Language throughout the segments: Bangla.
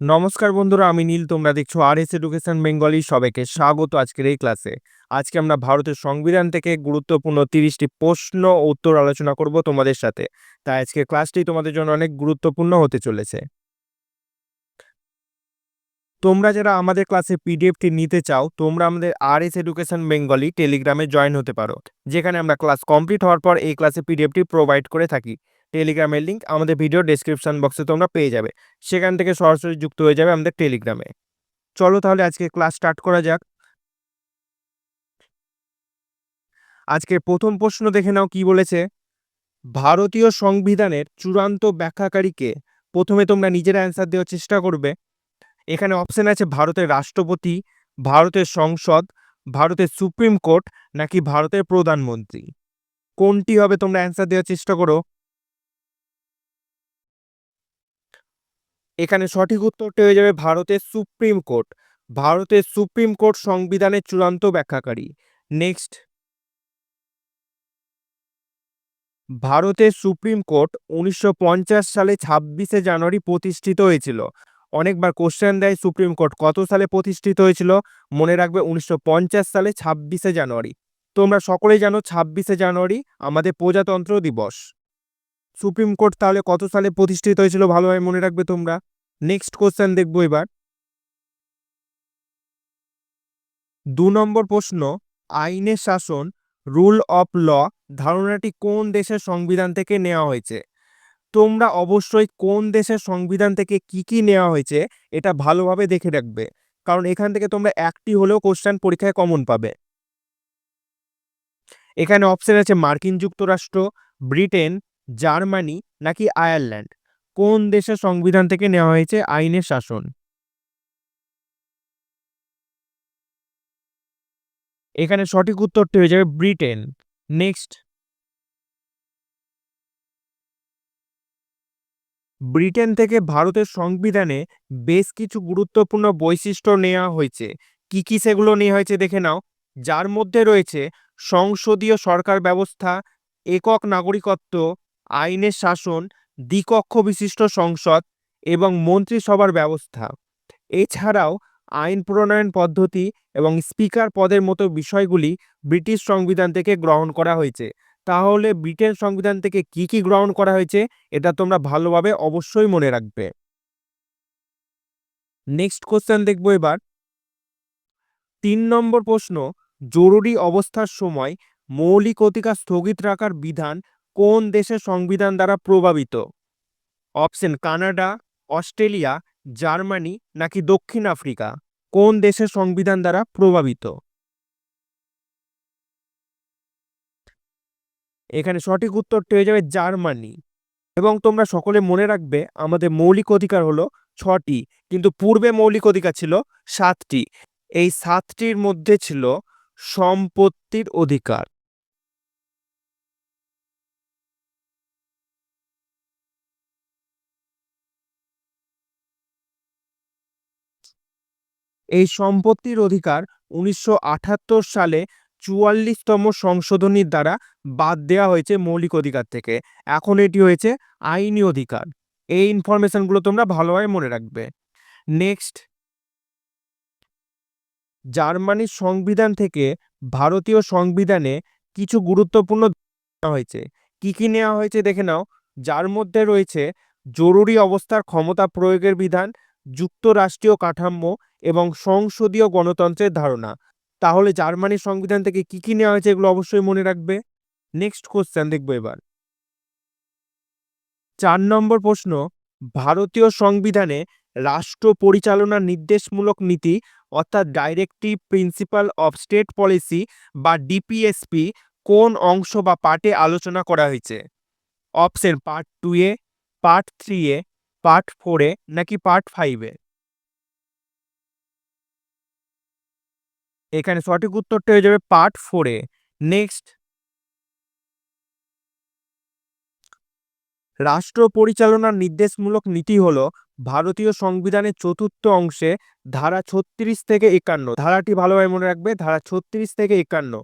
নমস্কার বন্ধুরা, আমি নীল, তোমরা দেখছ আর এস এডুকেশন বেঙ্গলি সবাইকে স্বাগত আজকের এই ক্লাসে আজকে আমরা ভারতের সংবিধান থেকে গুরুত্বপূর্ণ তিরিশটি প্রশ্ন উত্তর আলোচনা করব তোমাদের সাথে। তাই আজকে ক্লাসটি তোমাদের জন্য অনেক গুরুত্বপূর্ণ হতে চলেছে। তোমরা যারা আমাদের ক্লাসে পিডিএফটি নিতে চাও, তোমরা আমাদের আর এস এডুকেশন বেঙ্গলি টেলিগ্রামে জয়েন হতে পারো। যেখানে আমরা ক্লাস কমপ্লিট হওয়ার পর এই ক্লাসে পিডিএফটি প্রোভাইড করে থাকি। টেলিগ্রামের লিঙ্ক আমাদের ভিডিও ডেসক্রিপশন বক্সে তোমরা পেয়ে যাবে। সেখান থেকে সরাসরি যুক্ত হয়ে যাবে আমাদের টেলিগ্রামে চলো তাহলে আজকে ক্লাস স্টার্ট করা যাক। আজকে প্রথম প্রশ্ন দেখে নাও কি বলেছে। ভারতীয় সংবিধানের চূড়ান্ত ব্যাখ্যাকারীকে প্রথমে তোমরা নিজেরা অ্যান্সার দেওয়ার চেষ্টা করবে। এখানে অপশন আছে ভারতের রাষ্ট্রপতি, ভারতের সংসদ, ভারতের সুপ্রিম কোর্ট নাকি ভারতের প্রধানমন্ত্রী। কোনটি হবে তোমরা অ্যান্সার দেওয়ার চেষ্টা করো। এখানে সঠিক উত্তরটি হয়ে যাবে ভারতের সুপ্রিম কোর্ট। ভারতের সুপ্রিম কোর্ট সংবিধানের চূড়ান্ত ব্যাখ্যাকারী। নেক্সট। ভারতের সুপ্রিম কোর্ট উনিশশো পঞ্চাশ সালে ছাব্বিশে জানুয়ারি প্রতিষ্ঠিত হয়েছিল। অনেকবার কোশ্চেন দেয় সুপ্রিম কোর্ট কত সালে প্রতিষ্ঠিত হয়েছিল? মনে রাখবে উনিশশো পঞ্চাশ সালে ছাব্বিশে জানুয়ারি। তোমরা সকলেই জানো ছাব্বিশে জানুয়ারি আমাদের প্রজাতন্ত্র দিবস। সুপ্রিম কোর্ট তাহলে কত সালে প্রতিষ্ঠিত হয়েছিল ভালোভাবে মনে রাখবে তোমরা? নেক্সট কোশ্চেন দেখব এবার। দু নম্বর প্রশ্ন, আইনের শাসন রুল অফ ল ধারণাটি কোন দেশের সংবিধান থেকে নেওয়া হয়েছে? তোমরা অবশ্যই কোন দেশের সংবিধান থেকে কি কি নেওয়া হয়েছে, এটা ভালোভাবে দেখে রাখবে। কারণ এখান থেকে তোমরা একটি হলেও কোশ্চেন পরীক্ষায় কমন পাবে। এখানে অপশন আছে মার্কিন যুক্তরাষ্ট্র, ব্রিটেন জার্মানি নাকি আয়ারল্যান্ড? কোন দেশের সংবিধান থেকে নেওয়া হয়েছে আইনের শাসন? এখানে সঠিক উত্তরটি হয়ে যাবে ব্রিটেন। নেক্সট। ব্রিটেন থেকে ভারতের সংবিধানে বেশ কিছু গুরুত্বপূর্ণ বৈশিষ্ট্য নেওয়া হয়েছে। কি কি সেগুলো নেওয়া হয়েছে দেখে নাও। যার মধ্যে রয়েছে সংসদীয় সরকার ব্যবস্থা, একক নাগরিকত্ব আইনের শাসন, দ্বিকক্ষ বিশিষ্ট সংসদ এবং মন্ত্রিসভার ব্যবস্থা। এছাড়াও আইন প্রণয়ন পদ্ধতি এবং স্পিকার পদের মতো বিষয়গুলি ব্রিটিশ সংবিধান থেকে গ্রহণ করা হয়েছে। তাহলে ব্রিটেন সংবিধান থেকে কি কি গ্রহণ করা হয়েছে, এটা তোমরা ভালোভাবে অবশ্যই মনে রাখবে। নেক্সট কোশ্চেন দেখব এবার। তিন নম্বর প্রশ্ন, জরুরি অবস্থার সময় মৌলিক অধিকার স্থগিত রাখার বিধান কোন দেশের সংবিধান দ্বারা প্রভাবিত? অপশন, কানাডা, অস্ট্রেলিয়া, জার্মানি নাকি দক্ষিণ আফ্রিকা? কোন দেশের সংবিধান দ্বারা প্রভাবিত? এখানে সঠিক উত্তরটি হয়ে যাবে জার্মানি। এবং তোমরা সকলে মনে রাখবে, আমাদের মৌলিক অধিকার হলো ছটি, কিন্তু পূর্বে মৌলিক অধিকার ছিল সাতটি। এই সাতটির মধ্যে ছিল সম্পত্তির অধিকার। এই সম্পত্তির অধিকার উনিশশো আটাত্তর সালে চুয়াল্লিশতম সংশোধনীর দ্বারা বাদ দেওয়া হয়েছে মৌলিক অধিকার থেকে। এখন এটি হয়েছে আইনি অধিকার। এই ইনফরমেশনগুলো তোমরা ভালোভাবে মনে রাখবে। নেক্সট। জার্মানির সংবিধান থেকে ভারতীয় সংবিধানে কিছু গুরুত্বপূর্ণ হয়েছে। কি কি নেওয়া হয়েছে দেখে নাও। যার মধ্যে রয়েছে জরুরি অবস্থার ক্ষমতা প্রয়োগের বিধান যুক্তরাষ্ট্রীয় কাঠামো এবং সংসদীয় গণতন্ত্রের ধারণা। তাহলে জার্মানির সংবিধান থেকে কি কি নেওয়া হয়েছে এগুলো অবশ্যই মনে রাখবে। নেক্সট কোশ্চেন দেখব এবার। চার নম্বর প্রশ্ন, ভারতীয় সংবিধানে রাষ্ট্র পরিচালনার নির্দেশমূলক নীতি অর্থাৎ directive principal of state policy বা ডিপিএসপি কোন অংশ বা পার্টে আলোচনা করা হয়েছে? অপশন পার্ট টু এ পার্ট থ্রি এ পার্ট ফোরে নাকি পার্ট ফাইভে এখানে সঠিক উত্তরটা হয়ে যাবে পার্ট ফোরে নেক্সট রাষ্ট্র পরিচালনার নির্দেশমূলক নীতি হল ভারতীয় সংবিধানের চতুর্থ অংশে ধারা ছত্রিশ থেকে একান্ন। ধারাটি ভালোভাবে মনে রাখবে, ধারা ছত্রিশ থেকে একান্ন।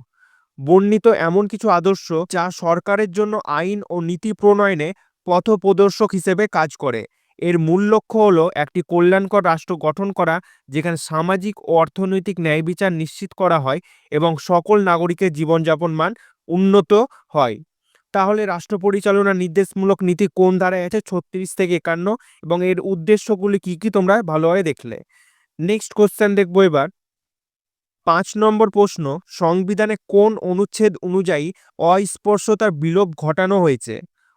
বর্ণিত এমন কিছু আদর্শ যা সরকারের জন্য আইন ও নীতি প্রণয়নে পথপ্রদর্শক হিসেবে কাজ করে। এর মূল লক্ষ্য হলো একটি কল্যাণকর রাষ্ট্র গঠন করা, যেখানে সামাজিক ও অর্থনৈতিক ন্যায় বিচার নিশ্চিত করা হয় এবং সকল নাগরিকের জীবনযাপন মান উন্নত হয়। তাহলে রাষ্ট্র পরিচালনা নির্দেশমূলক নীতি কোন ধারায় আছে? ছত্রিশ থেকে একান্ন। এবং এর উদ্দেশ্যগুলি কি কি তোমরা ভালোভাবে দেখলে? নেক্সট কোশ্চেন দেখব এবার। পাঁচ নম্বর প্রশ্ন, সংবিধানে কোন অনুচ্ছেদ অনুযায়ী অস্পর্শতার বিলোপ ঘটানো হয়েছে?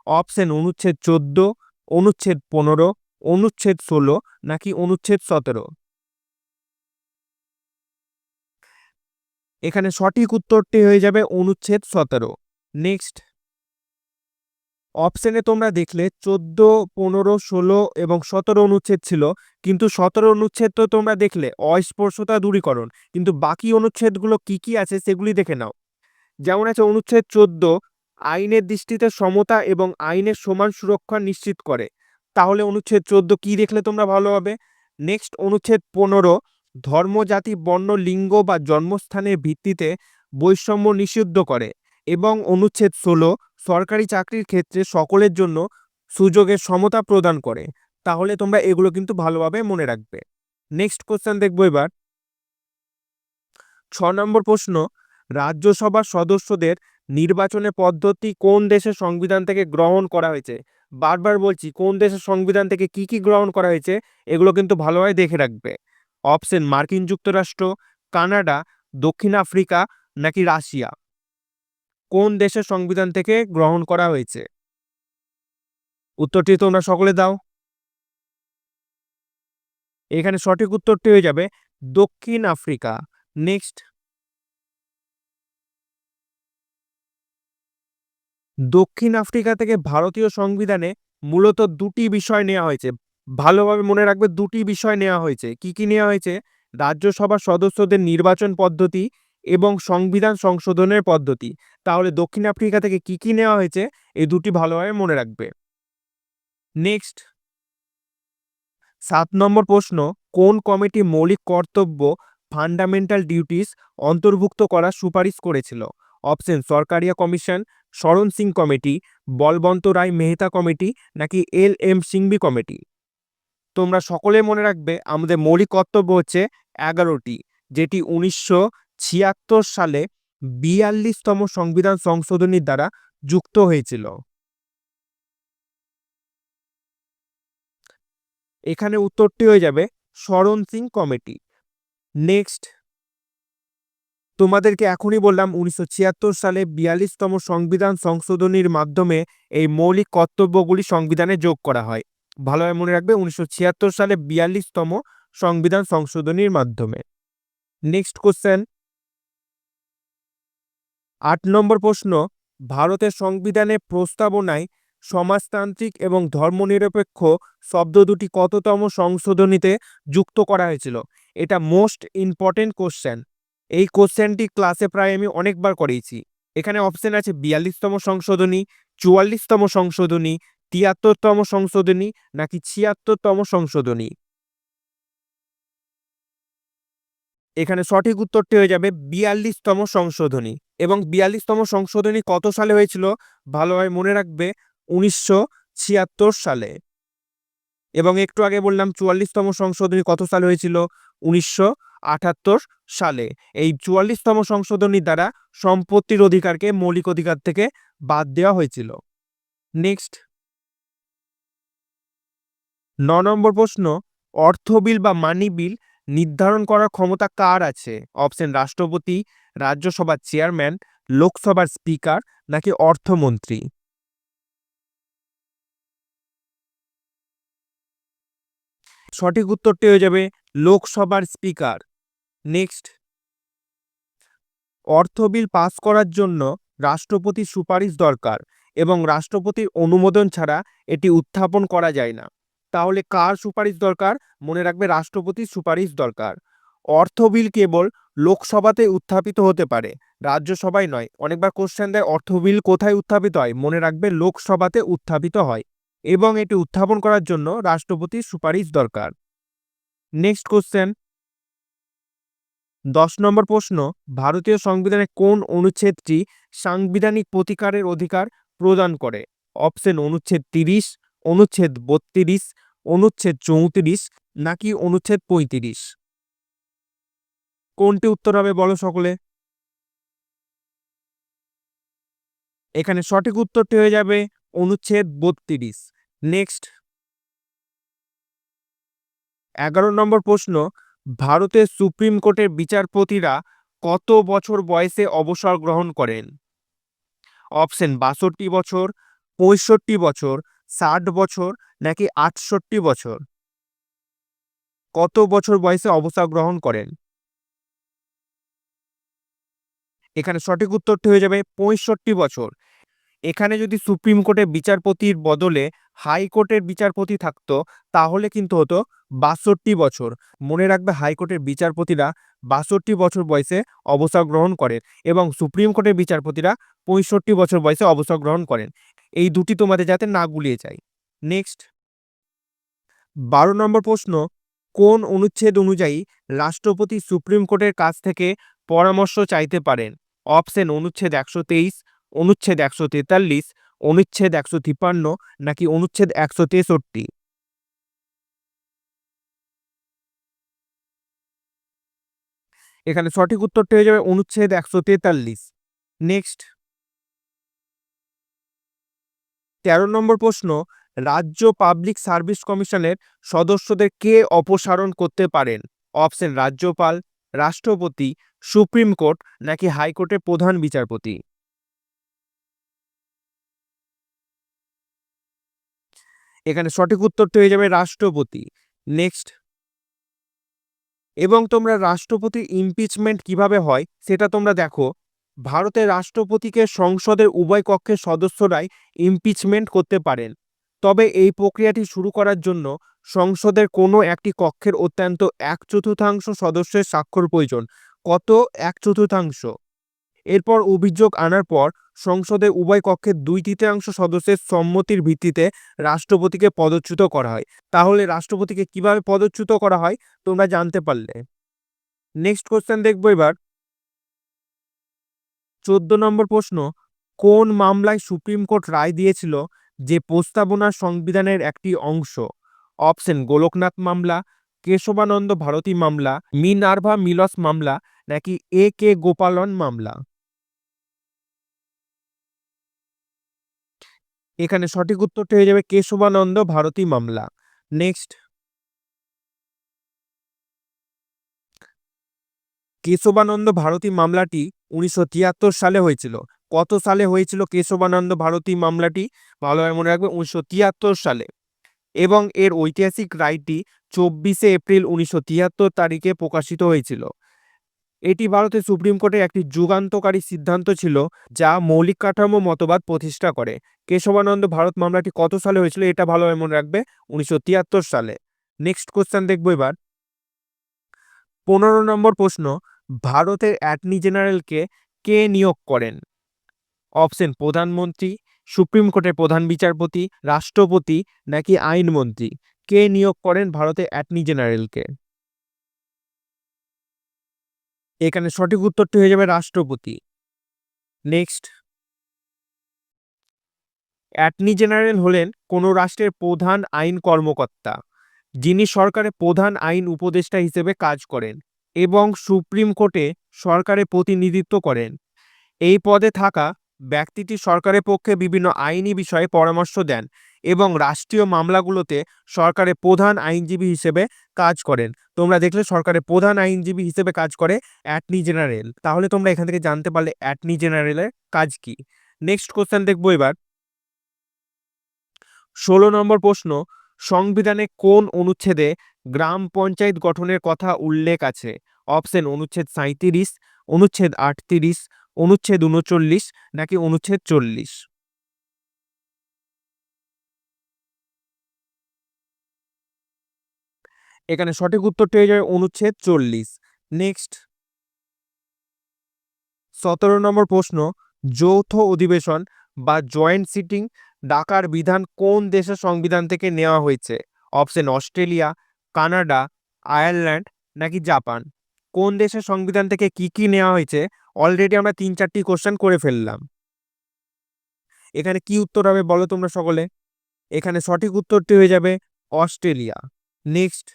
অপশন অনুচ্ছেদ চোদ্দ অনুচ্ছেদ পনেরো, অনুচ্ছেদ ষোলো নাকি অনুচ্ছেদ সতেরো? এখানে সঠিক উত্তরটি হয়ে যাবে অনুচ্ছেদ সতেরো। নেক্সট অপশনে তোমরা দেখলে চোদ্দ, পনেরো, ষোলো এবং সতেরো অনুচ্ছেদ ছিল, কিন্তু সতেরো অনুচ্ছেদ তো তোমরা দেখলে অস্পর্শতা দূরীকরণ, কিন্তু বাকি অনুচ্ছেদগুলো কি কি আছে সেগুলি দেখে নাও। যেমন আছে অনুচ্ছেদ চোদ্দ আইনের দৃষ্টিতে সমতা এবং আইনের সমান সুরক্ষা নিশ্চিত করে। তাহলে অনুচ্ছেদ চোদ্দ কি দেখলে তোমরা ভালো হবে? নেক্সট অনুচ্ছেদ পনেরো, ধর্ম, জাতি, বর্ণ, লিঙ্গ বা জন্মস্থানের ভিত্তিতে বৈষম্য নিষিদ্ধ করে এবং অনুচ্ছেদ ষোলো, সরকারি চাকরির ক্ষেত্রে সকলের জন্য সুযোগের সমতা প্রদান করে। তাহলে তোমরা এগুলো কিন্তু ভালোভাবে মনে রাখবে। নেক্সট কোশ্চেন দেখব এবার। ছ নম্বর প্রশ্ন, রাজ্যসভার সদস্যদের নির্বাচনের পদ্ধতি কোন দেশের সংবিধান থেকে গ্রহণ করা হয়েছে? বারবার বলছি, কোন দেশের সংবিধান থেকে কি কি গ্রহণ করা হয়েছে, এগুলো কিন্তু ভালোভাবে দেখে রাখবে। অপশন, মার্কিন যুক্তরাষ্ট্র, কানাডা, দক্ষিণ আফ্রিকা নাকি রাশিয়া? কোন দেশের সংবিধান থেকে গ্রহণ করা হয়েছে? উত্তরটি তোমরা সকলে দাও। এখানে সঠিক উত্তরটি হয়ে যাবে, দক্ষিণ আফ্রিকা। নেক্সট। দক্ষিণ আফ্রিকা থেকে ভারতীয় সংবিধানে মূলত দুটি বিষয় নেওয়া হয়েছে। ভালোভাবে মনে রাখবে, দুটি বিষয় নেওয়া হয়েছে। কি কি নেওয়া হয়েছে? রাজ্যসভার সদস্যদের নির্বাচন পদ্ধতি এবং সংবিধান সংশোধনের পদ্ধতি। তাহলে দক্ষিণ আফ্রিকা থেকে কি কি নেওয়া হয়েছে? এই দুটি ভালোভাবে মনে রাখবে। নেক্সট। সাত নম্বর প্রশ্ন, কোন কমিটি মৌলিক কর্তব্য, ফান্ডামেন্টাল ডিউটিস অন্তর্ভুক্ত করার সুপারিশ করেছিল? Option, Sarkaria commission, Sharan Singh committee, Balwant Rai Mehta committee, নাকি এল এম সিংবি কমিটি? তোমরা সকলে মনে রাখবে, আমাদের মৌলিক কর্তব্য হচ্ছে এগারোটি, যেটি উনিশশো ছিয়াত্তর সালে বিয়াল্লিশতম সংবিধান সংশোধনীর দ্বারা যুক্ত হয়েছিল। এখানে উত্তরটি হয়ে যাবে, শরণ সিং কমিটি। নেক্সট তোমাদেরকে এখনই বললাম, উনিশশো ছিয়াত্তর সালে বিয়াল্লিশতম সংবিধান সংশোধনীর মাধ্যমে এই মৌলিক কর্তব্যগুলি সংবিধানে যোগ করা হয়। ভালোভাবে মনে রাখবে, উনিশশো ছিয়াত্তর সালে বিয়াল্লিশতম সংবিধান সংশোধনীর মাধ্যমে। নেক্সট কোশ্চেন আট নম্বর প্রশ্ন, ভারতের সংবিধানে প্রস্তাবনায় সমাজতান্ত্রিক এবং ধর্মনিরপেক্ষ শব্দ দুটি কততম সংশোধনীতে যুক্ত করা হয়েছিল? এটা মোস্ট ইম্পর্টেন্ট কোশ্চেন এই কোশ্চেনটি ক্লাসে প্রায় আমি অনেকবার করেছি এখানে অপশন আছে বিয়াল্লিশতম সংশোধনী, চুয়াল্লিশতম সংশোধনী, তিয়াত্তরতম সংশোধনী নাকি ছিয়াত্তরতম সংশোধনী। এখানে সঠিক উত্তরটি হয়ে যাবে বিয়াল্লিশতম সংশোধনী। এবং বিয়াল্লিশতম সংশোধনী কত সালে হয়েছিল? ভালোভাবে মনে রাখবে, উনিশশো ছিয়াত্তর সালে। এবং একটু আগে বললাম চুয়াল্লিশতম সংশোধনী কত সালে হয়েছিল? উনিশশো আটাত্তর সালে। এই চুয়াল্লিশতম সংশোধনী দ্বারা সম্পত্তির অধিকারকে মৌলিক অধিকার থেকে বাদ দেওয়া হয়েছিল। নেক্সট। ন নম্বর প্রশ্ন, অর্থ বিল বা মানি বিল নির্ধারণ করার ক্ষমতা কার আছে? অপশন, রাষ্ট্রপতি, রাজ্যসভার চেয়ারম্যান, লোকসভার স্পিকার নাকি অর্থমন্ত্রী? সঠিক উত্তরটি হয়ে যাবে, লোকসভার স্পিকার। নেক্সট অর্থ বিল পাস করার জন্য রাষ্ট্রপতির সুপারিশ দরকার এবং রাষ্ট্রপতির অনুমোদন ছাড়া এটি উত্থাপন করা যায় না। তাহলে কার সুপারিশ দরকার? মনে রাখবে রাষ্ট্রপতির সুপারিশ দরকার। অর্থ বিল কেবল লোকসভাতে উত্থাপিত হতে পারে, রাজ্যসভায় নয়। অনেকবার কোশ্চেন দেয়, অর্থ বিল কোথায় উত্থাপিত হয়? মনে রাখবে লোকসভাতে উত্থাপিত হয় এবং এটি উত্থাপন করার জন্য রাষ্ট্রপতির সুপারিশ দরকার। নেক্সট কোশ্চেন দশ নম্বর প্রশ্ন, ভারতীয় সংবিধানে কোন অনুচ্ছেদটি সাংবিধানিক প্রতিকারের অধিকার প্রদান করে? অপশন, অনুচ্ছেদ তিরিশ, অনুচ্ছেদ বত্রিশ, অনুচ্ছেদ চৌত্রিশ নাকি অনুচ্ছেদ পঁয়ত্রিশ? কোনটি উত্তর হবে বলো সকলে? এখানে সঠিক উত্তরটি হয়ে যাবে অনুচ্ছেদ বত্রিশ। নেক্সট। এগারো নম্বর প্রশ্ন ভারতের সুপ্রিম কোর্টের বিচারপতিরা কত বছর বয়সে অবসর গ্রহণ করেন? অপশন, বাষট্টি বছর, পঁয়ষট্টি বছর, ষাট বছর, নাকি আটষট্টি বছর? কত বছর বয়সে অবসর গ্রহণ করেন? এখানে সঠিক উত্তরটি হয়ে যাবে পঁয়ষট্টি বছর। এখানে যদি সুপ্রিম কোর্টের বিচারপতির বদলে হাইকোর্টের বিচারপতি থাকতো, তাহলে কিন্তু হতো বাষট্টি বছর। মনে রাখবে হাইকোর্টের বিচারপতিরা বাষট্টি বছর বয়সে অবসর গ্রহণ করেন এবং সুপ্রিম কোর্টের বিচারপতিরা পঁয়ষট্টি বছর বয়সে অবসর গ্রহণ করেন। এই দুটি তোমাদের যাতে না গুলিয়ে যায়। নেক্সট বারো নম্বর প্রশ্ন, কোন অনুচ্ছেদ অনুযায়ী রাষ্ট্রপতি সুপ্রিম কোর্টের কাছ থেকে পরামর্শ চাইতে পারেন? অপশন অনুচ্ছেদ একশো তেইশ অনুচ্ছেদ একশো তেতাল্লিশ, অনুচ্ছেদ একশো তিপ্পান্ন নাকি অনুচ্ছেদ একশো তেষট্টি? এখানে সঠিক উত্তরটি হয়ে যাবে অনুচ্ছেদ একশো তেতাল্লিশ। নেক্সট। তেরো নম্বর প্রশ্ন, রাজ্য পাবলিক সার্ভিস কমিশনের সদস্যদের কে অপসারণ করতে পারেন? অপশন, রাজ্যপাল, রাষ্ট্রপতি, সুপ্রিম কোর্ট নাকি হাইকোর্টের প্রধান বিচারপতি? এখানে সঠিক উত্তরটি হয়ে যাবে রাষ্ট্রপতি। নেক্সট এবং তোমরা রাষ্ট্রপতির ইমপিচমেন্ট কীভাবে হয় সেটা তোমরা দেখো। ভারতের রাষ্ট্রপতিকে সংসদের উভয় কক্ষের সদস্যরাই ইমপিচমেন্ট করতে পারেন। তবে এই প্রক্রিয়াটি শুরু করার জন্য সংসদের কোনো একটি কক্ষের অত্যন্ত এক চতুর্থাংশ সদস্যের স্বাক্ষর প্রয়োজন। কত? এক চতুর্থাংশ এরপর অভিযোগ আনার পর সংসদের উভয় কক্ষের দুই তৃতীয়াংশ সদস্যের সম্মতির ভিত্তিতে রাষ্ট্রপতিকে পদচ্যুত করা হয়। তাহলে রাষ্ট্রপতিকে কীভাবে পদচ্যুত করা হয়? তোমরা জানতে পারলে। নেক্সট কোশ্চেন দেখব এবার। চোদ্দ নম্বর প্রশ্ন, কোন মামলায় সুপ্রিম কোর্ট রায় দিয়েছিল যে প্রস্তাবনা সংবিধানের একটি অংশ? অপশন, গোলকনাথ মামলা, কেশবানন্দ ভারতী মামলা, মিনার্ভা মিলস মামলা, নাকি এ কে গোপালন মামলা? এখানে সঠিক উত্তরটি হয়ে যাবে কেশবানন্দ ভারতী মামলা। নেক্সট কেশবানন্দ ভারতী মামলাটি উনিশশো তিয়াত্তর সালে হয়েছিল। কত সালে হয়েছিল কেশবানন্দ ভারতী মামলাটি? ভালোভাবে মনে রাখবে, উনিশশো তিয়াত্তর সালে। এবং এর ঐতিহাসিক রায়টি চব্বিশে এপ্রিল উনিশশো তিয়াত্তর তারিখে প্রকাশিত হয়েছিল। এটি ভারতের সুপ্রিম কোর্টের একটি যুগান্তকারী সিদ্ধান্ত ছিল, যা মৌলিক কাঠামো মতবাদ প্রতিষ্ঠা করে। কেশবানন্দ, ভারত মামলাটি কত সালে হয়েছিল এটা ভালোভাবে মনে রাখবে? উনিশশো তিয়াত্তর সালে। নেক্সট কোশ্চেন দেখব এবার। পনেরো নম্বর প্রশ্ন, ভারতের অ্যাটর্নি জেনারেলকে কে নিয়োগ করেন? অপশন, প্রধানমন্ত্রী, সুপ্রিম কোর্টের প্রধান বিচারপতি, রাষ্ট্রপতি নাকি আইনমন্ত্রী? কে নিয়োগ করেন ভারতের অ্যাটর্নি জেনারেলকে? এখানে সঠিক উত্তরটি হয়ে যাবে রাষ্ট্রপতি। নেক্সট অ্যাটর্নি জেনারেল হলেন কোনো রাষ্ট্রের প্রধান আইন কর্মকর্তা, যিনি সরকারের প্রধান আইন উপদেষ্টা হিসেবে কাজ করেন এবং সুপ্রিম কোর্টে সরকারের প্রতিনিধিত্ব করেন। এই পদে থাকা ব্যক্তিটি সরকারের পক্ষে বিভিন্ন আইনি বিষয়ে পরামর্শ দেন এবং রাষ্ট্রীয় মামলাগুলোতে সরকারের প্রধান আইনজীবী হিসেবে কাজ করেন। তোমরা দেখলে সরকারের প্রধান আইনজীবী হিসেবে কাজ করে অ্যাটর্নি জেনারেল। তাহলে তোমরা এখান থেকে জানতে পারলে অ্যাটর্নি জেনারেলের কাজ কি। নেক্সট কোশ্চেন দেখব এবার। ষোলো নম্বর প্রশ্ন, সংবিধানে কোন অনুচ্ছেদে গ্রাম পঞ্চায়েত গঠনের কথা উল্লেখ আছে? অপশন, অনুচ্ছেদ সাঁইত্রিশ, অনুচ্ছেদ আটত্রিশ, অনুচ্ছেদ উনচল্লিশ নাকি অনুচ্ছেদ চল্লিশ? এখানে সঠিক উত্তরটি হয়ে যাবে অনুচ্ছেদ চল্লিশ। নেক্সট সতেরো নম্বর প্রশ্ন, যৌথ অধিবেশন বা জয়েন্ট সিটিং ডাকার বিধান কোন দেশের সংবিধান থেকে নেওয়া হয়েছে? অপশন অস্ট্রেলিয়া, কানাডা, আয়ারল্যান্ড নাকি জাপান? কোন দেশের সংবিধান থেকে কি কি নেওয়া হয়েছে? অলরেডি আমরা তিন চারটি কোশ্চেন করে ফেললাম। এখানে কি উত্তর হবে বলো তোমরা সকলে? এখানে সঠিক উত্তরটি হয়ে যাবে অস্ট্রেলিয়া। নেক্সট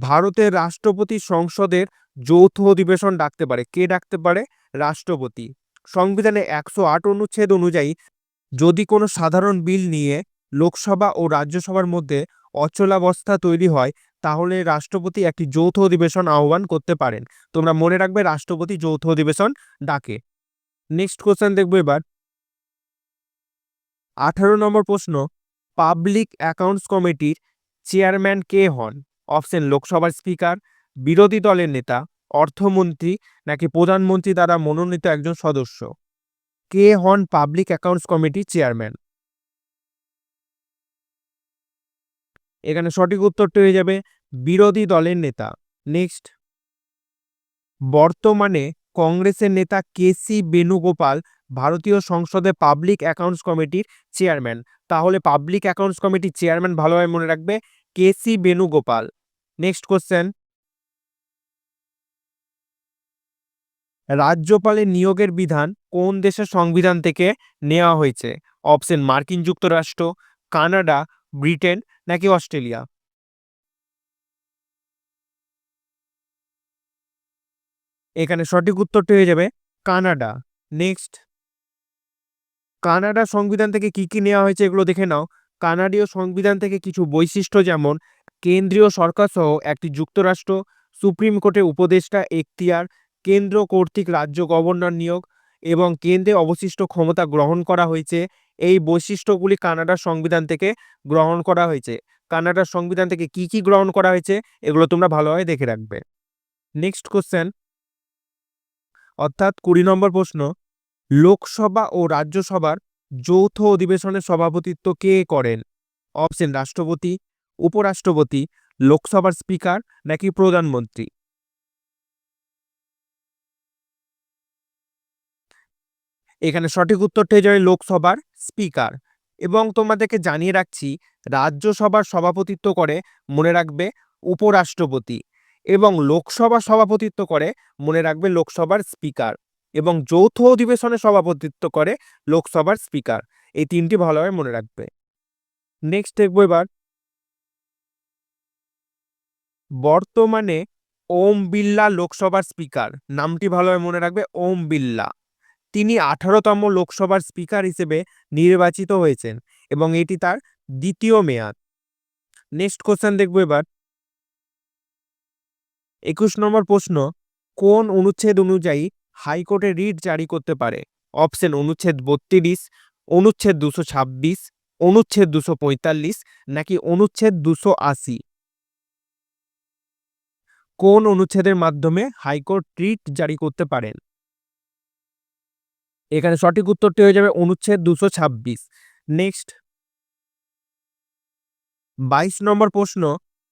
ভারতের রাষ্ট্রপতি সংসদের যৌথ অধিবেশন ডাকতে পারে। কে ডাকতে পারে? রাষ্ট্রপতি। সংবিধানে একশো আট অনুচ্ছেদ অনুযায়ী যদি কোনো সাধারণ বিল নিয়ে লোকসভা ও রাজ্যসভার মধ্যে অচলাবস্থা তৈরি হয়, তাহলে রাষ্ট্রপতি একটি যৌথ অধিবেশন আহ্বান করতে পারেন। তোমরা মনে রাখবে রাষ্ট্রপতি যৌথ অধিবেশন ডাকে। নেক্সট কোশ্চেন দেখব এবার। আঠারো নম্বর প্রশ্ন, পাবলিক অ্যাকাউন্টস কমিটির চেয়ারম্যান কে হন? অপশন লোকসভার স্পিকার, বিরোধী দলের নেতা, অর্থমন্ত্রী নাকি প্রধানমন্ত্রী দ্বারা মনোনীত একজন সদস্য। কে হন পাবলিক অ্যাকাউন্টস কমিটির চেয়ারম্যান? এখানে সঠিক উত্তরটি হয়ে যাবে, বিরোধী দলের নেতা। নেক্সট। বর্তমানে কংগ্রেসের নেতা কে সি বেণুগোপাল ভারতীয় সংসদে পাবলিক অ্যাকাউন্টস কমিটির চেয়ারম্যান। তাহলে পাবলিক অ্যাকাউন্টস কমিটির চেয়ারম্যান ভালোভাবে মনে রাখবে, K C Venugopal. Next question রাজ্যপালের নিয়োগের বিধান কোন দেশের সংবিধান থেকে নেওয়া হয়েছে? অপশন মার্কিন যুক্তরাষ্ট্র, কানাডা, ব্রিটেন নাকি অস্ট্রেলিয়া? এখানে সঠিক উত্তরটি হয়ে যাবে কানাডা। নেক্সট কানাডা সংবিধান থেকে কি কি নেওয়া হয়েছে এগুলো দেখে নাও। কানাডীয় সংবিধান থেকে কিছু বৈশিষ্ট্য যেমন, কেন্দ্রীয় সরকার সহ একটি যুক্তরাষ্ট্র, সুপ্রিম কোর্টের উপদেষ্টা এখতিয়ার, কেন্দ্র কর্তৃক রাজ্য গভর্নর নিয়োগ এবং কেন্দ্রে অবশিষ্ট ক্ষমতা গ্রহণ করা হয়েছে। এই বৈশিষ্ট্যগুলি কানাডার সংবিধান থেকে গ্রহণ করা হয়েছে। কানাডার সংবিধান থেকে কি কি গ্রহণ করা হয়েছে, এগুলো তোমরা ভালোভাবে দেখে রাখবে। নেক্সট কোশ্চেন অর্থাৎ কুড়ি নম্বর প্রশ্ন, লোকসভা ও রাজ্যসভার যৌথ অধিবেশনের সভাপতিত্ব কে করেন? অপশন, রাষ্ট্রপতি, উপরাষ্ট্রপতি, লোকসভার স্পিকার নাকি প্রধানমন্ত্রী? এখানে সঠিক উত্তরটি হয়ে লোকসভার স্পিকার। এবং তোমাদেরকে জানিয়ে রাখছি, রাজ্যসভার সভাপতিত্ব করে, মনে রাখবে, উপরাষ্ট্রপতি। এবং লোকসভা সভাপতিত্ব করে, মনে রাখবে লোকসভার স্পিকার। এবং যৌথ অধিবেশনে সভাপতিত্ব করে লোকসভার স্পিকার। এই তিনটি ভালোভাবে মনে রাখবে। নেক্সট দেখব এবার। বর্তমানে ওম বিল্লা লোকসভার স্পিকার। নামটি ভালোভাবে মনে রাখবে, ওম বিল্লা তিনি আঠারোতম লোকসভার স্পিকার হিসেবে নির্বাচিত হয়েছেন এবং এটি তার দ্বিতীয় মেয়াদ। নেক্সট কোশ্চেন দেখব এবার। একুশ নম্বর প্রশ্ন, কোন অনুচ্ছেদ অনুযায়ী হাইকোর্টে রিট জারি করতে পারে। অপশন অনুচ্ছেদ বত্রিশ, অনুচ্ছেদ দুশো ছাব্বিশ, অনুচ্ছেদ দুশো পঁয়তাল্লিশ নাকি অনুচ্ছেদ দুশো আশি? কোন অনুচ্ছেদের মাধ্যমে হাইকোর্ট রিট জারি করতে পারেন? এখানে সঠিক উত্তরটি হয়ে যাবে অনুচ্ছেদ দুশো ছাব্বিশ। নেক্সট। বাইশ নম্বর প্রশ্ন,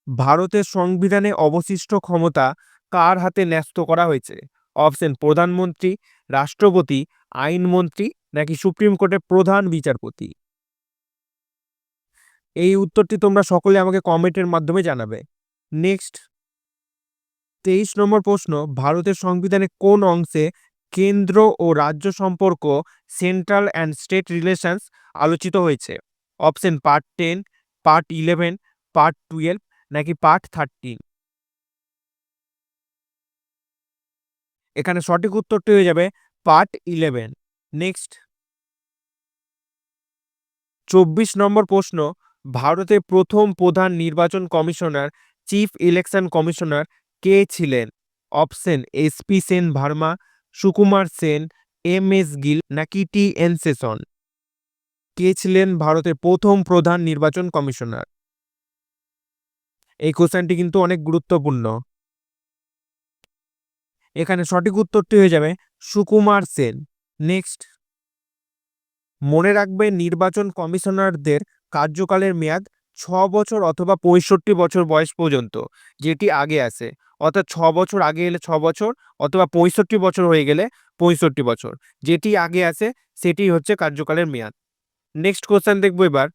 ভারতের সংবিধানে অবশিষ্ট ক্ষমতা কার হাতে ন্যস্ত করা হয়েছে? অপশন প্রধানমন্ত্রী রাষ্ট্রপতি আইনমন্ত্রী নাকি সুপ্রিম কোর্টের প্রধান বিচারপতি এই উত্তরটি তোমরা সকলে আমাকে কমেন্টের মাধ্যমে জানাবে। নেক্সট তেইশ নম্বর প্রশ্ন, ভারতের সংবিধানে কোন অংশে কেন্দ্র ও রাজ্য সম্পর্ক সেন্ট্রাল অ্যান্ড স্টেট রিলেশনস আলোচিত হয়েছে? Option part ten part eleven part twelve নাকি পার্ট থার্টিন এখানে সঠিক উত্তরটি হয়ে যাবে পার্ট ইলেভেন। নেক্সট। চব্বিশ নম্বর প্রশ্ন ভারতের প্রথম প্রধান নির্বাচন কমিশনার, চিফ ইলেকশন কমিশনার কে ছিলেন? Option, S P Sen Verma, Sukumar Sen, M S Gill নাকি টি এন সেশন? কে ছিলেন ভারতের প্রথম প্রধান নির্বাচন কমিশনার? এই কোশ্চেনটি কিন্তু অনেক গুরুত্বপূর্ণ। এখানে সঠিক উত্তরটি হয়ে যাবে সুকুমার সেন। নেক্সট মনে রাখবে নির্বাচন কমিশনারদের কার্যকালের মেয়াদ ছ বছর অথবা পঁয়ষট্টি বছর বয়স পর্যন্ত, যেটি আগে আসে অর্থাৎ ছ বছর আগে এলে ছ বছর অথবা পঁয়ষট্টি বছর হয়ে গেলে পঁয়ষট্টি বছর। যেটি আগে আসে সেটি হচ্ছে কার্যকালের মেয়াদ। নেক্সট কোশ্চেন দেখব এবার।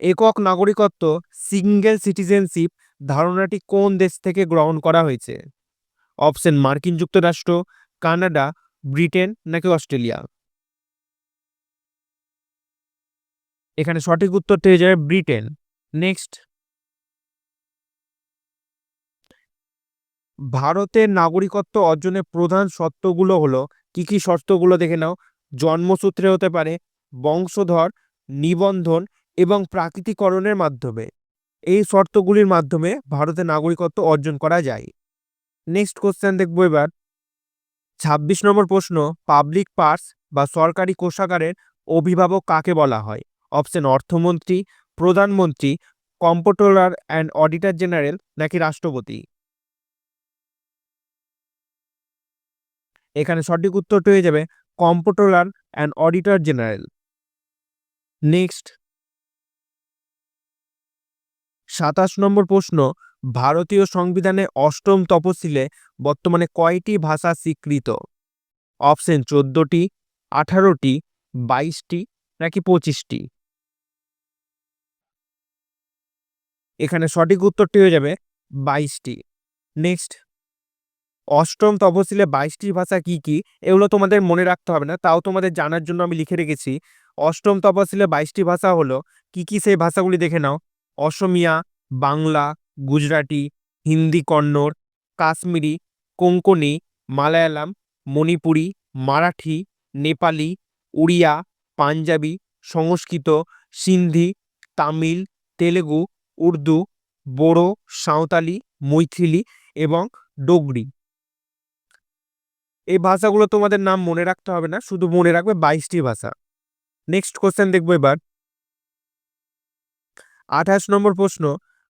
একক নাগরিকত্ব সিঙ্গেল সিটিজেনশিপ ধারণাটি কোন দেশ থেকে গ্রহণ করা হয়েছে? অপশন, মার্কিন যুক্তরাষ্ট্র, কানাডা, ব্রিটেন নাকি অস্ট্রেলিয়া? এখানে সঠিক উত্তরটি হয়ে যাবে ব্রিটেন। নেক্সট। ভারতের নাগরিকত্ব অর্জনের প্রধান শর্তগুলো হলো, কি কি শর্তগুলো দেখে নাও? জন্মসূত্রে হতে পারে বংশধর, নিবন্ধন এবং প্রাকৃতিকরণের মাধ্যমে। এই শর্তগুলির মাধ্যমে ভারতের নাগরিকত্ব অর্জন করা যায়। নেক্সট কোশ্চেন দেখব এবার। ছাব্বিশ নম্বর প্রশ্ন পাবলিক পার্স বা সরকারি কোষাগারের অভিভাবক কাকে বলা হয়? অপশন অর্থমন্ত্রী, প্রধানমন্ত্রী কম্পট্রোলার অ্যান্ড অডিটর জেনারেল নাকি রাষ্ট্রপতি? এখানে সঠিক উত্তরটি হয়ে যাবে comptroller and auditor general next সাতাশ নম্বর প্রশ্ন, ভারতীয় সংবিধানে অষ্টম তপশিলে বর্তমানে কয়টি ভাষা স্বীকৃত? অপশন চোদ্দটি, আঠারোটি, বাইশটি নাকি পঁচিশটি? এখানে সঠিক উত্তরটি হয়ে যাবে বাইশটি। নেক্সট। অষ্টম তপশিলে বাইশটি ভাষা কি কি? এগুলো তোমাদের মনে রাখতে হবে না, তাও তোমাদের জানার জন্য আমি লিখে রেখেছি। অষ্টম তপশিলে বাইশটি ভাষা হলো, কি কি সেই ভাষাগুলি দেখে নাও। অসমিয়া, বাংলা, গুজরাটি, হিন্দি কন্নড়, কাশ্মীরি কোঙ্কনি মালায়ালাম, মণিপুরি, মারাঠি, নেপালি, উড়িয়া, পাঞ্জাবি, সংস্কৃত, সিন্ধি, তামিল, তেলেগু, উর্দু, বোড়ো, সাঁওতালি, মৈথিলি এবং ডোগরি। এই ভাষাগুলো তোমাদের নাম মনে রাখতে হবে না, শুধু মনে রাখবে বাইশটি ভাষা। নেক্সট কোশ্চেন দেখব এবার। আঠাশ নম্বর প্রশ্ন,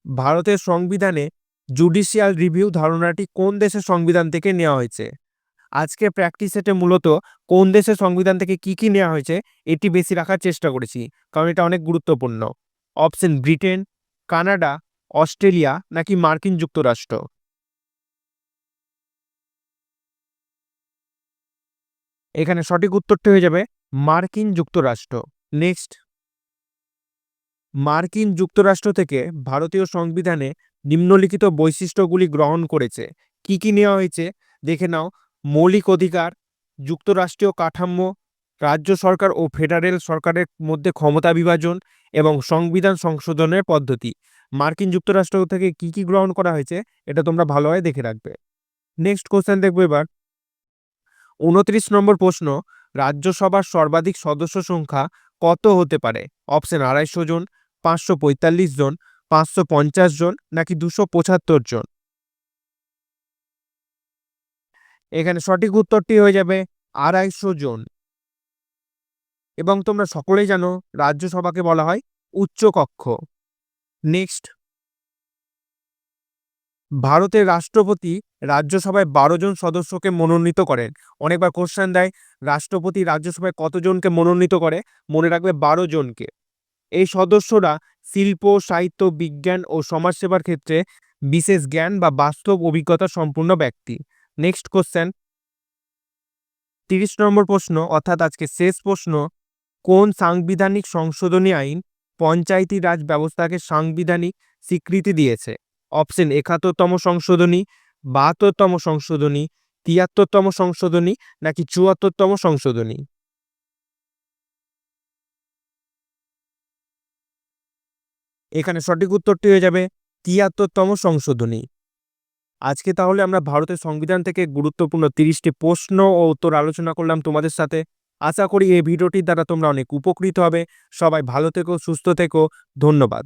ভারতের সংবিধানে জুডিশিয়াল রিভিউ ধারণাটি কোন দেশের সংবিধান থেকে নেওয়া হয়েছে? আজকে প্র্যাকটিস সেটে মূলত কোন দেশের সংবিধান থেকে কি কি নেওয়া হয়েছে, এটি বেশি রাখার চেষ্টা করেছি, কারণ এটা অনেক গুরুত্বপূর্ণ। অপশন, ব্রিটেন, কানাডা, অস্ট্রেলিয়া নাকি মার্কিন যুক্তরাষ্ট্র? এখানে সঠিক উত্তরটি হয়ে যাবে, মার্কিন যুক্তরাষ্ট্র। নেক্সট। মার্কিন যুক্তরাষ্ট্র থেকে ভারতীয় সংবিধানে নিম্নলিখিত বৈশিষ্ট্যগুলি গ্রহণ করেছে। কি কি নেওয়া হয়েছে? দেখে নাও। মৌলিক অধিকার, যুক্তরাষ্ট্রীয় কাঠামো, রাজ্য সরকার ও ফেডারেল সরকারের মধ্যে ক্ষমতা বিভাজন এবং সংবিধান সংশোধনের পদ্ধতি। মার্কিন যুক্তরাষ্ট্র থেকে কি কি গ্রহণ করা হয়েছে, এটা তোমরা ভালোভাবে দেখে রাখবে। নেক্সট কোশ্চেন দেখব এবার। উনত্রিশ নম্বর প্রশ্ন, রাজ্যসভার সর্বাধিক সদস্য সংখ্যা কত হতে পারে? অপশন আড়াইশো জন পাঁচশো পঁয়তাল্লিশ জন, পাঁচশো পঞ্চাশ জন নাকি দুশো পঁচাত্তর জন? এখানে সঠিক উত্তরটি হয়ে যাবে আড়াইশো জন। এবং তোমরা সকলেই জানো রাজ্যসভাকে বলা হয় উচ্চকক্ষ। নেক্সট। ভারতের রাষ্ট্রপতি রাজ্যসভায় বারো জন সদস্যকে মনোনীত করেন। অনেকবার কোশ্চেন দেয়, রাষ্ট্রপতি রাজ্যসভায় কতজনকে মনোনীত করে? মনে রাখবে বারো জনকে। এই সদস্যরা শিল্প, সাহিত্য, বিজ্ঞান ও সমাজসেবার ক্ষেত্রে বিশেষ জ্ঞান বা বাস্তব অভিজ্ঞতা সম্পূর্ণ ব্যক্তি। নেক্সট কোশ্চেন তিরিশ নম্বর প্রশ্ন, অর্থাৎ আজকে শেষ প্রশ্ন, কোন সাংবিধানিক সংশোধনী আইন পঞ্চায়েতি রাজ ব্যবস্থাকে সাংবিধানিক স্বীকৃতি দিয়েছে? অপশন একাত্তরতম সংশোধনী, বাহাত্তরতম সংশোধনী, তিয়াত্তরতম সংশোধনী নাকি চুয়াত্তরতম সংশোধনী? এখানে সঠিক উত্তরটি হয়ে যাবে তিয়াত্তরতম সংশোধনী। আজকে তাহলে আমরা ভারতের সংবিধান থেকে গুরুত্বপূর্ণ তিরিশটি প্রশ্ন ও উত্তর আলোচনা করলাম তোমাদের সাথে। আশা করি এই ভিডিওটির দ্বারা তোমরা অনেক উপকৃত হবে। সবাই ভালো থেকো, সুস্থ থেকো। ধন্যবাদ।